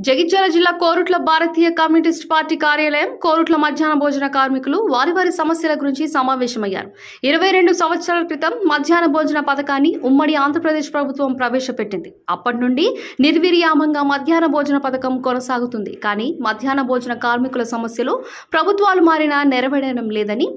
జగిత్యాల జిల్లా కోరుట్ల భారతీయ communist party కార్యాలయం కోరుట్ల మధ్యాహ్న భోజన కార్మికులు వారి వారి సమస్యల గురించి సమావేశమయ్యారు. ఇరవై రెండు సంవత్సరాల క్రితం మధ్యాహ్న భోజన పథకాన్ని ఉమ్మడి ఆంధ్రప్రదేశ్ ప్రభుత్వం ప్రవేశపెట్టింది. అప్పటి నుండి నిర్వీర్యామంగా మధ్యాహ్న భోజన పథకం కొనసాగుతుంది. కానీ మధ్యాహ్న భోజన కార్మికుల సమస్యలు ప్రభుత్వాలు మారినా నెరవేరడం లేదని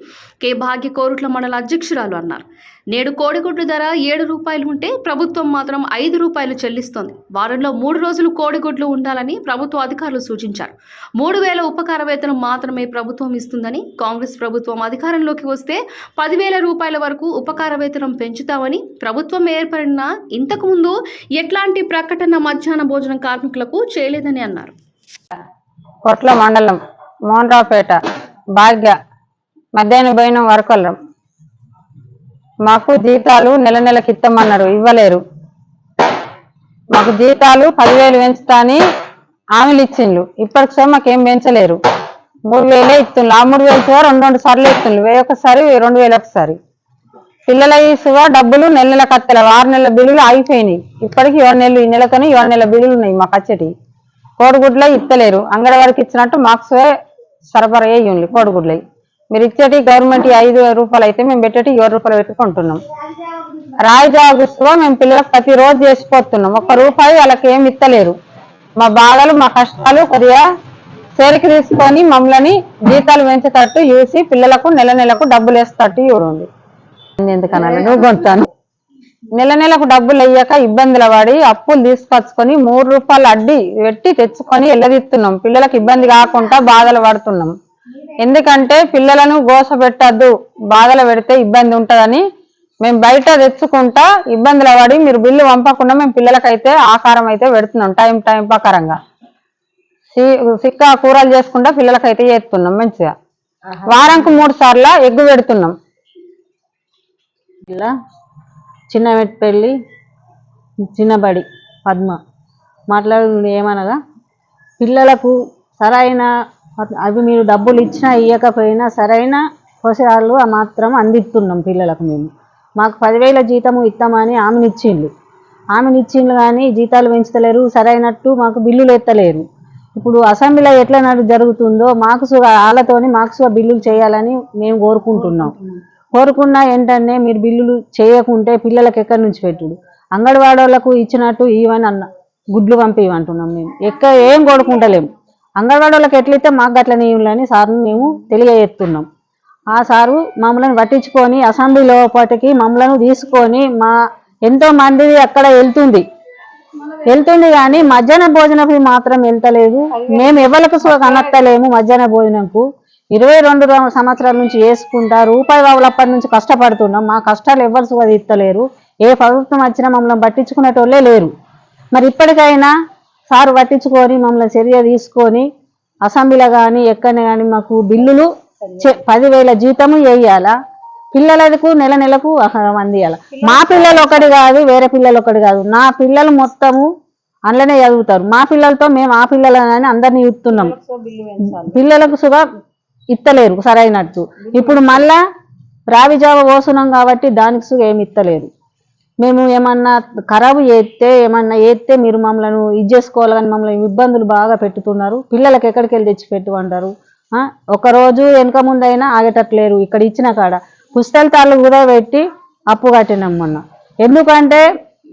కె. భాగ్య కోరుట్ల మండల అధ్యక్షురాలు అన్నారు. నేడు కోడిగుడ్డు ధర ఏడు రూపాయలు ఉంటే ప్రభుత్వం మాత్రం ఐదు రూపాయలు చెల్లిస్తోంది. వారంలో మూడు రోజులు కోడిగుడ్లు ఉండాలని ప్రభుత్వ అధికారులు సూచించారు. మూడు వేల ఉపకార వేతనం మాత్రమే ప్రభుత్వం ఇస్తుందని కాంగ్రెస్ ప్రభుత్వం అధికారంలోకి వస్తే పదివేల రూపాయల వరకు ఉపకార వేతనం పెంచుతామని ప్రభుత్వం ఏర్పడిన ఇంతకుముందు ఎట్లాంటి ప్రకటన మధ్యాహ్న భోజనం కార్మికులకు చేయలేదని అన్నారు. కొట్ల మండలం మోహన్రావుపేట భాగ్య మధ్యాహ్న భోజనం వరకొల్లం. మాకు జీతాలు నెల నెలకి ఇస్తామన్నారు ఇవ్వలేరు. మాకు జీతాలు పదివేలు పెంచుతాని హామీలు ఇచ్చిండ్రు ఇప్పటికి మాకేం పెంచలేరు. మూడు వేలే ఇస్తుండ్రు ఆ మూడు వేలు సువ రెండు రెండు సార్లు ఇస్తుండ్రు వెయ్యి ఒకసారి రెండు వేలు ఒకసారి. పిల్లల ఇసుగా డబ్బులు నెల నెల కత్తలేవు ఆరు నెలల బిల్లులు ఆగిపోయినాయి. ఇప్పటికి ఏడు నెలలు ఈ నెలతోనే ఏడు నెలల బిల్లులు ఉన్నాయి మాకు వచ్చేటి కోడిగుడ్లో ఇస్తలేరు అంగన్వాడికి ఇచ్చినట్టు మాకు సరఫరా అయ్యి కోడిగుడ్లవి మీరు ఇచ్చేటి గవర్నమెంట్ ఐదు రూపాయలు అయితే మేము పెట్టేటి ఏడు రూపాయలు పెట్టుకుంటున్నాం రాయజాగులో మేము పిల్లలకు ప్రతిరోజు చేసిపోతున్నాం ఒక్క రూపాయి వాళ్ళకి ఏమి ఇస్తలేరు మా బాధలు మా కష్టాలు కొద్దిగా చేరికి తీసుకొని మమ్మల్ని జీతాలు పెంచేటట్టు చూసి పిల్లలకు నెల నెలకు డబ్బులు వేసేటట్టు చూడండి. ఎందుకనాలి నువ్వు కొంటాను. నెల నెలకు డబ్బులు అయ్యాక ఇబ్బందులు పడి అప్పులు తీసుకొచ్చుకొని మూడు రూపాయలు అడ్డి పెట్టి తెచ్చుకొని ఎల్లదిస్తున్నాం పిల్లలకు ఇబ్బంది కాకుండా బాధలు పడుతున్నాం. ఎందుకంటే పిల్లలను గోస పెట్టద్దు బాధలు పెడితే ఇబ్బంది ఉంటదని మేము బయట తెచ్చుకుంటా ఇబ్బందులు పడి మీరు బిల్లు పంపకుండా మేము పిల్లలకైతే ఆకారం అయితే పెడుతున్నాం టైం టైం ప్రకారంగా. సి- సిక్క కూరలు చేసుకుంటా పిల్లలకైతే చేస్తున్నాం మంచిగా. వారంకు మూడు సార్లు ఎగ్గు పెడుతున్నాం. ఇలా చిన్న పెళ్ళి చిన్నబడి పద్మ. మాట్లాడుతుంది ఏమనగా? పిల్లలకు సరైన అవి మీరు డబ్బులు ఇచ్చినా ఇవ్వకపోయినా సరైన పోషకాలు మాత్రం అందిస్తున్నాం పిల్లలకు మేము. మాకు పదివేల జీతము ఇస్తామని ఆమెను ఇచ్చిండ్రు ఇచ్చిండ్రు కానీ జీతాలు పెంచుతలేరు సరైనట్టు మాకు బిల్లులు ఎత్తలేరు. ఇప్పుడు అసెంబ్లీలో ఎట్లా నడు జరుగుతుందో మాకు సుగ వాళ్ళతోని మాకు సుగ బిల్లులు చేయాలని మేము కోరుకుంటున్నాం. కోరుకున్నా ఏంటంటే మీరు బిల్లులు చేయకుంటే పిల్లలకి ఎక్కడి నుంచి పెట్టుడు? అంగన్వాడీ ఇచ్చినట్టు ఇవని అన్న గుడ్లు పంపివంటున్నాం మేము. ఎక్క ఏం కోరుకుంటలేము అంగన్వాడోళ్ళకి ఎట్లయితే మాకు అట్లనే ఇవ్వాలని సార్ని మేము తెలియజేస్తున్నాం. ఆ సారు మమ్మల్ని పట్టించుకొని అసెంబ్లీ లోపటికి మమ్మల్ని తీసుకొని మా ఎంతో మంది అక్కడ వెళ్తుంది. వెళ్తుంది కానీ మధ్యాహ్న భోజనకు మాత్రం వెళ్తలేదు. మేము ఎవరికి కనత్తలేము మధ్యాహ్న భోజనంకు. ఇరవై రెండు సంవత్సరాల నుంచి వేసుకుంటా రూపాయి బాబులప్పటి నుంచి కష్టపడుతున్నాం. మా కష్టాలు ఎవరు సుఖదిత్తలేరు. ఏ ప్రభుత్వం వచ్చినా మమ్మల్ని పట్టించుకునేటోళ్ళే లేరు. మరి ఇప్పటికైనా సారు పట్టించుకొని మమ్మల్ని చర్య తీసుకొని అసెంబ్లీలో కానీ ఎక్కడ కానీ మాకు బిల్లులు పదివేల జీతము వేయాలా? పిల్లలకు నెల నెలకు ఆహారం అందియాల? మా పిల్లలు ఒకటి కాదు వేరే పిల్లలు ఒకటి కాదు. నా పిల్లలు మొత్తము అందులోనే చదువుతారు. మా పిల్లలతో మేము ఆ పిల్లలని అందరినీ ఇస్తున్నాం. పిల్లలకు సుగా ఇత్తలేరు సరైనట్టు. ఇప్పుడు మళ్ళా రావిజావ పోస్తున్నాం కాబట్టి దానికి సుగా ఏమి ఇత్తలేరు మేము ఏమన్నా ఖరాబు చేస్తే ఏమన్నా చేస్తే మీరు మమ్మల్ని ఇది చేసుకోవాలి కానీ మమ్మల్ని ఇబ్బందులు బాగా పెట్టుతున్నారు. పిల్లలకి ఎక్కడికి వెళ్ళి తెచ్చి పెట్టుకుంటారు ఆ, ఒక రోజు వెనక ముందైనా ఆగేటట్లేరు ఇక్కడ ఇచ్చిన కాడ పుస్తల తాళ్ళు కూడా పెట్టి అప్పు కట్టినాం మొన్న ఎందుకంటే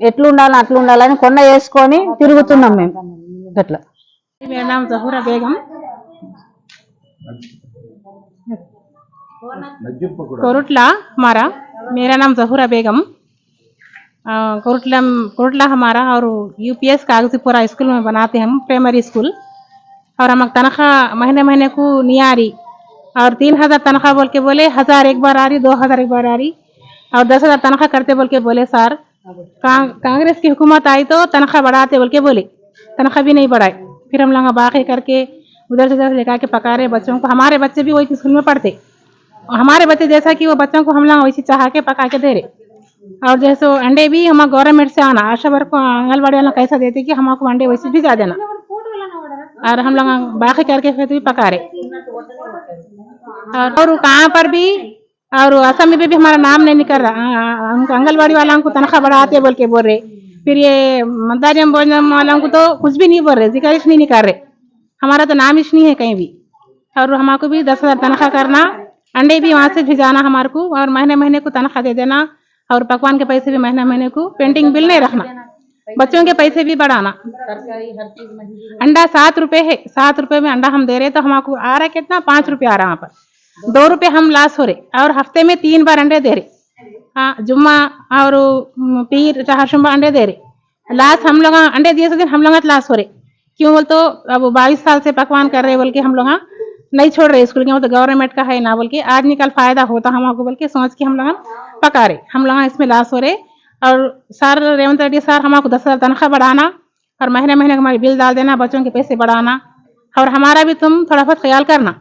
ఎట్లుండాలి అట్లుండాలని కొండ వేసుకొని తిరుగుతున్నాం మేము అట్లా मेरा नाम जहूरा बेगम कोरुटला हमारा मेरा नाम जहूरा बेगम अ, कोरुटला कोरुटला हमारा और यूपीएस कागजी पूरा स्कूल में बनाते हैं हम प्राइमरी स्कूल और हम तनख्वाह महीने महीने को नहीं आ रही। और तीन हज़ार तनख्वाह बोल के बोले, हज़ार एक बार आ रही, दो हज़ार एक बार आ रही। और दस हज़ार तनख्वाह करते बोल के बोले, सर कांग्रेस की हुकूमत आई तो तनख्वाह बढ़ाते बोल के बोले। तनख्वाह भी नहीं बढ़ाए फिर हम लोग बाकी करके उधर से उधर लेकर के पका रहे बच्चों को। हमारे बच्चे भी वही स्कूल में पढ़ते। हमारे बच्चे जैसा कि वो बच्चों को हम लोग वैसे चाह के पका के दे रहे। और जैसे अंडे भी हम गवर्नमेंट से आना, आशा वर्क को आंगनबाड़ी वाला कैसा देते कि हमको अंडे वैसे भिजा देना। और हम लोग बाकी करके फिर भी पका रहे। और, और कहाँ पर भी और असम में भी हमारा नाम नहीं निकल रहा। हमको आंगनबाड़ी वाला हमको तनख्वाह बढ़ाते बोल के बोल रहे। फिर ये मंदारियम भोजन वालों को तो कुछ भी नहीं बोल रहे ज़िक्र नहीं कर रहे। हमारा तो नाम इश नहीं है कहीं भी। और हमारे भी दस हज़ार तनख्वाह करना अंडे भी वहाँ से भिजाना हमारे को और महीने महीने को तनख्वाह दे देना और पकवान के पैसे भी महीने महीने को पेंटिंग बिल नहीं रखना। बच्चों के पैसे भी बढ़ाना। अंडा सात रुपए है सात रुपए में अंडा हम दे रहे तो हमको आ रहा है कितना? पाँच रुपए आ रहा है वहाँ पर। दो रुपए हम लाश हो रहे और हफ़्ते में तीन बार अंडे दे रहे हाँ। जुम्मा और पीर चार शुम्बा अंडे दे रहे लाश हम लोग अंडे दिए दिन हम लोग लाश हो रहे क्यों बोल तो अब बाईस साल से पकवान कर रहे बोल के हम लोग नहीं छोड़ रहे स्कूल के वो तो गवर्नमेंट का है ना बोल के। आज निकल फ़ायदा होता हमको बोल के सोच के हम लोग पका रहे हम लोग इसमें लाश हो रहे और सर रेवंत रेड्डी सर हमारे दस हज़ार तनख्वाह बढ़ाना और महीने महीने हमारे बिल डाल देना, बच्चों के पैसे बढ़ाना और हमारा भी तुम थोड़ा बहुत ख्याल करना।